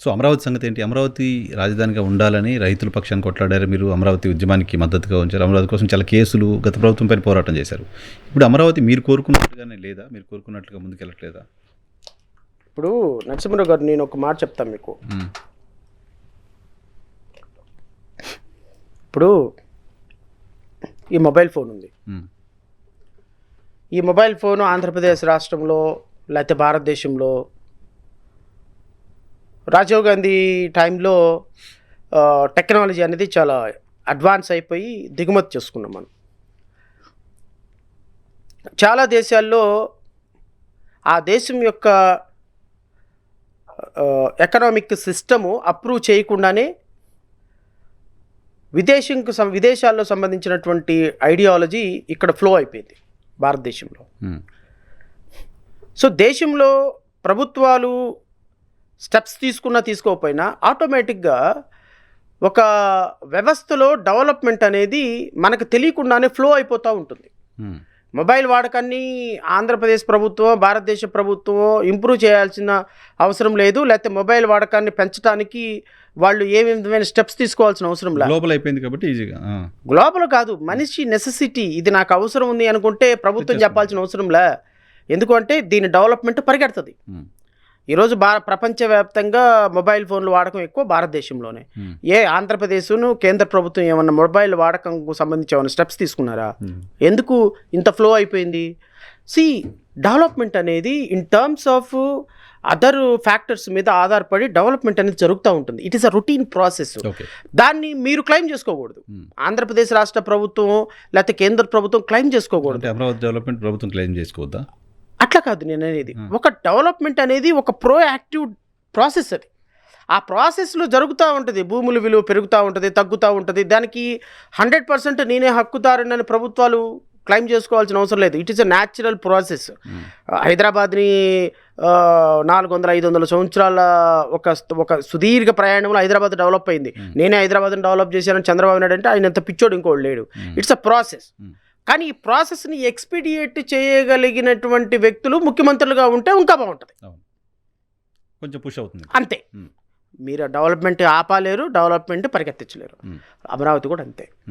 So Amaravati సంగతి ఏంటి? అమరావతి రాజధానిగా ఉండాలని రైతుల పక్షాన్ని కొట్లాడారు మీరు. అమరావతి ఉద్యమానికి మద్దతుగా ఉంచారు. అమరావతి కోసం చాలా కేసులు గత ప్రభుత్వం పైన పోరాటం చేశారు. ఇప్పుడు అమరావతి మీరు కోరుకున్నట్టుగానే లేదా? మీరు కోరుకున్నట్లుగా ముందుకెళ్ళట్లేదా? ఇప్పుడు నరసింహరావు గారు నేను ఒక మాట చెప్తాను మీకు. ఇప్పుడు ఈ మొబైల్ ఫోన్ ఉంది. ఈ మొబైల్ ఫోన్ ఆంధ్రప్రదేశ్ రాష్ట్రంలో లేకపోతే భారతదేశంలో రాజీవ్ గాంధీ టైంలో టెక్నాలజీ అనేది చాలా అడ్వాన్స్ అయిపోయి దిగుమతి చేసుకున్నాం మనం చాలా దేశాల్లో ఆ దేశం యొక్క ఎకనామిక్ సిస్టము అప్రూవ్ చేయకుండానే విదేశంకు సం విదేశాల్లో సంబంధించినటువంటి ఐడియాలజీ ఇక్కడ ఫ్లో అయిపోయింది భారతదేశంలో. సో దేశంలో ప్రభుత్వాలు స్టెప్స్ తీసుకున్నా తీసుకోకపోయినా ఆటోమేటిక్గా ఒక వ్యవస్థలో డెవలప్మెంట్ అనేది మనకు తెలియకుండానే ఫ్లో అయిపోతూ ఉంటుంది. మొబైల్ వాడకాన్ని ఆంధ్రప్రదేశ్ ప్రభుత్వం భారతదేశ ప్రభుత్వం ఇంప్రూవ్ చేయాల్సిన అవసరం లేదు లేకపోతే మొబైల్ వాడకాన్ని పెంచడానికి వాళ్ళు ఏ విధమైన స్టెప్స్ తీసుకోవాల్సిన అవసరం లేదు గ్లోబల్ అయిపోయింది కాబట్టి ఈజీగా. గ్లోబల్ కాదు మనిషి నెసెసిటీ ఇది నాకు అవసరం ఉంది అనుకుంటే ప్రభుత్వం. చెప్పాల్సిన అవసరం లే ఎందుకంటే దీని డెవలప్మెంట్ పరిగెడుతుంది. ఈరోజు భార ప్రపంచవ్యాప్తంగా మొబైల్ ఫోన్లు వాడకం ఎక్కువ భారతదేశంలోనే. ఏ ఆంధ్రప్రదేశ్ను కేంద్ర ప్రభుత్వం ఏమన్నా మొబైల్ వాడకంకు సంబంధించి ఏమైనా స్టెప్స్ తీసుకున్నారా. ఎందుకు ఇంత ఫ్లో అయిపోయింది? సి డెవలప్మెంట్ అనేది in terms of other factors మీద ఆధారపడి డెవలప్మెంట్ అనేది జరుగుతూ ఉంటుంది. It is a routine process. దాన్ని మీరు క్లెయిమ్ చేసుకోకూడదు. ఆంధ్రప్రదేశ్ రాష్ట్ర ప్రభుత్వం లేకపోతే కేంద్ర ప్రభుత్వం క్లెయిమ్ చేసుకోకూడదు. అమరావతి డెవలప్మెంట్ ప్రభుత్వం క్లెయిమ్ చేసుకోవద్దా? అట్లా కాదు నేను అనేది. ఒక డెవలప్మెంట్ అనేది ఒక ప్రో యాక్టివ్ ప్రాసెస్ అది ఆ ప్రాసెస్లో జరుగుతూ ఉంటుంది భూముల విలువ పెరుగుతూ ఉంటుంది తగ్గుతూ ఉంటుంది దానికి హండ్రెడ్ పర్సెంట్ నేనే హక్కుదారునని ప్రభుత్వాలు క్లెయిమ్ చేసుకోవాల్సిన అవసరం లేదు it is a natural process. హైదరాబాద్ని నాలుగు వందల ఐదు వందల సంవత్సరాల ఒక ఒక సుదీర్ఘ ప్రయాణంలో హైదరాబాద్ డెవలప్ అయింది. నేనే హైదరాబాద్ని డెవలప్ చేశానని చంద్రబాబు నాయుడు అంటే ఆయన ఎంత పిచ్చోడు ఇంకోటి లేడు. It's a process. కానీ ఈ ప్రాసెస్ని ఎక్స్పీడియేట్ చేయగలిగినటువంటి వ్యక్తులు ముఖ్యమంత్రులుగా ఉంటే ఇంకా బాగుంటుంది. కొంచెం పుష్ అవుతుంది. అంతే. మీరు డెవలప్మెంట్ ఆపాలేరు డెవలప్మెంట్ పరిగెత్తించలేరు. అమరావతి కూడా అంతే.